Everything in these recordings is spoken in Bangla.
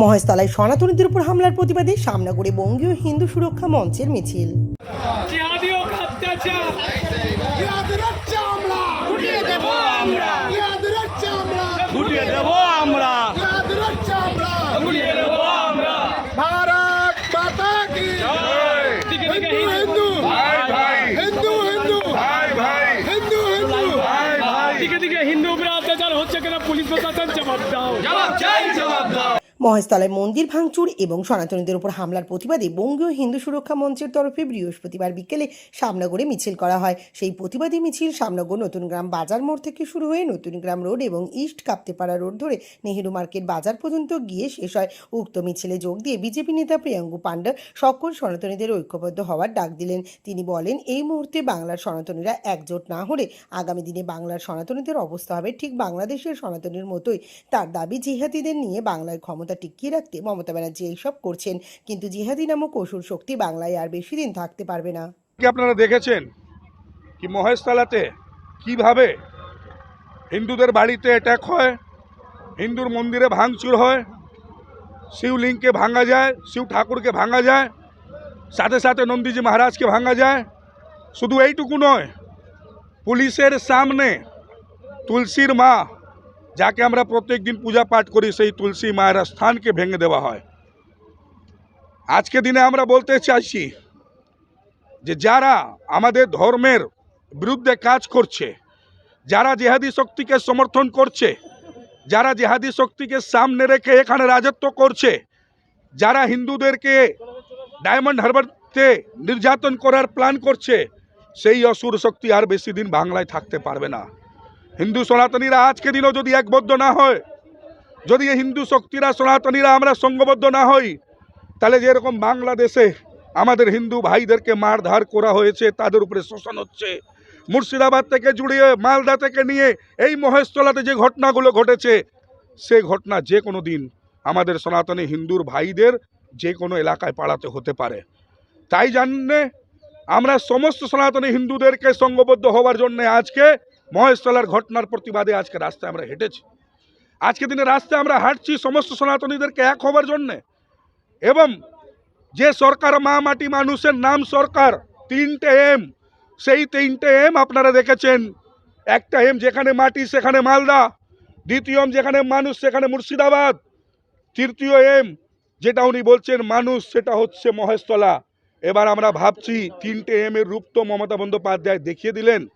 মহেশতলায় সনাতনীদের উপর হামলার প্রতিবাদে সামনাগড়ে বঙ্গীয় হিন্দু সুরক্ষা মঞ্চের মিছিল। হিন্দু উপরে অত্যাচার হচ্ছে কিনা পুলিশ প্রশাসন? জবাব মহেশতলায় মন্দির ভাঙচুর এবং সনাতনীদের উপর হামলার প্রতিবাদে বঙ্গীয় হিন্দু সুরক্ষা মঞ্চের তরফে বৃহস্পতিবার বিকেলে সামনাগড়ে মিছিল করা হয়। সেই প্রতিবাদী মিছিল সামনাগড় নতুন গ্রাম বাজার মোড় থেকে শুরু হয়ে নতুন গ্রাম রোড এবং ইস্ট কাপ্তেপাড়া রোড ধরে নেহেরু মার্কেট বাজার পর্যন্ত গিয়ে শেষ হয়। উক্ত মিছিলে যোগ দিয়ে বিজেপি নেতা প্রিয়াঙ্গু পাণ্ডা সকল সনাতনীদের ঐক্যবদ্ধ হওয়ার ডাক দিলেন। তিনি বলেন, এই মুহূর্তে বাংলার সনাতনীরা একজোট না হলে আগামী দিনে বাংলার সনাতনীদের অবস্থা হবে ঠিক বাংলাদেশের সনাতনীর মতোই। তার দাবি জিহাদিদের নিয়ে বাংলায় ক্ষমতা টিকিয়ে রাখতে মমতা ব্যানার্জি এইসব করছেন। কিন্তু জিহাদি নামক অসুর শক্তি বাংলায় আর বেশি দিন থাকতে পারবে না। কি আপনারা দেখেছেন? কি মহেশতলাতে কীভাবে? হিন্দুদের বাড়িতে অ্যাটাক হয়, হিন্দুর মন্দিরে ভাঙচুর হয় শিবলিঙ্গকে ভাঙা যায়, শিব ঠাকুরকে ভাঙা যায়, সাথে সাথে নন্দীজি মহারাজকে ভাঙা যায়, শুধু এইটুকু নয়, পুলিশের সামনে তুলসীর মা যাকে আমরা প্রত্যেক দিন পূজা পাঠ করি, সেই তুলসী মায়ের স্থানকে ভেঙে দেওয়া হয়। আজকে দিনে আমরা বলতে চাইছি যে যারা আমাদের ধর্মের বিরুদ্ধে কাজ করছে, যারা জেহাদি শক্তিকে সমর্থন করছে, যারা জেহাদি শক্তিকে সামনে রেখে এখানে রাজত্ব করছে, যারা হিন্দুদেরকে ডায়মন্ড হারবারতে নির্যাতন করার প্ল্যান করছে, সেই অসুর শক্তি আর বেশি দিন বাংলায় থাকতে পারবে না। হিন্দু সনাতনীরা আজকে দিনও যদি একবদ্ধ না হয়, যদি হিন্দু শক্তিরা সনাতনীরা আমরা সঙ্গবদ্ধ না হই, তাহলে যেরকম বাংলাদেশে আমাদের হিন্দু ভাইদেরকে মারধার করা হয়েছে, তাদের উপরে শোষণ হচ্ছে। মুর্শিদাবাদ থেকে জুড়িয়ে মালদা থেকে নিয়ে এই মহেশতলাতে যে ঘটনাগুলো ঘটেছে, সে ঘটনা যে কোনো দিন আমাদের সনাতনী হিন্দুর ভাইদের যে কোনো এলাকায় পাড়াতে হতে পারে। তাই জানলে আমরা সমস্ত সনাতনী হিন্দুদেরকে সঙ্গবদ্ধ হওয়ার জন্য আজকে মহেশতলার ঘটনার প্রতিবাদে আজকে রাস্তায় আমরা হেঁটেছি। আজকে দিনে রাস্তায় আমরা হাঁটছি, সমস্ত সনাতনীদেরকে এক হবার জন্যে। এবং যে সরকার মা মাটি মানুষের নাম সরকার, তিনটে এম, সেই তিনটে এম আপনারা দেখেছেন। একটা এম যেখানে মাটি, সেখানে মালদা। দ্বিতীয় এম যেখানে মানুষ, সেখানে মুর্শিদাবাদ। তৃতীয় এম যেটা উনি বলছেন, মানুষ, সেটা হচ্ছে মহেশতলা। এবার আমরা ভাবছি, তিনটে এম এর রূপ তো মমতা বন্দ্যোপাধ্যায় দেখিয়ে দিলেন।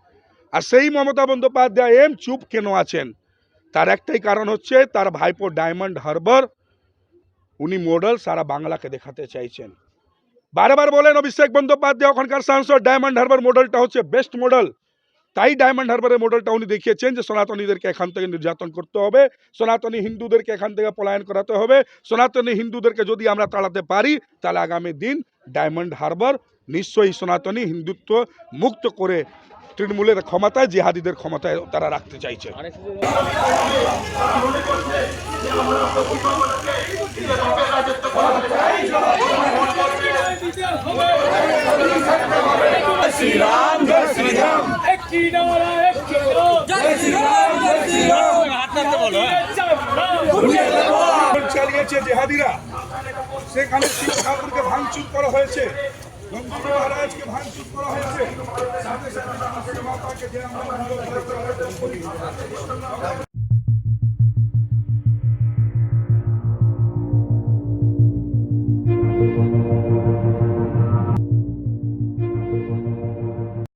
আর সেই মমতা বন্দ্যোপাধ্যায় এম চুপ কেন আছেন? তার একটাই কারণ হচ্ছে তার ভাইপো ডায়মন্ড হারবার, উনি মডেল সারা বাংলাকে দেখাতে চাইছেন। বারবার বলেন অভিষেক বন্দ্যোপাধ্যায়, ওখানকার সাংসদ, ডায়মন্ড হারবার মডেলটা হচ্ছে বেস্ট মডেল তাই ডায়মন্ড হারবারের মডেলটা উনি দেখিয়েছেন যে সনাতনীদেরকে এখান থেকে নির্যাতন করতে হবে, সনাতনী হিন্দুদেরকে এখান থেকে পলায়ন করাতে হবে, সনাতনী হিন্দুদেরকে যদি আমরা তাড়াতে পারি, তাহলে আগামী দিন ডায়মন্ড হারবার নিশ্চয়ই সনাতনী হিন্দুত্ব মুক্ত করে তৃণমূলের ক্ষমতায় জিহাদিদের ক্ষমতায় তারা রাখতে চাইছে। চালিয়েছে জেহাদিরা। সেখানে শিব ঠাকুরকে ভাঙচুর করা হয়েছে। নন্দী মহারাজকে ভাঙচুর করা হয়েছে। সাথে সাথে মাতাকে যে আমরা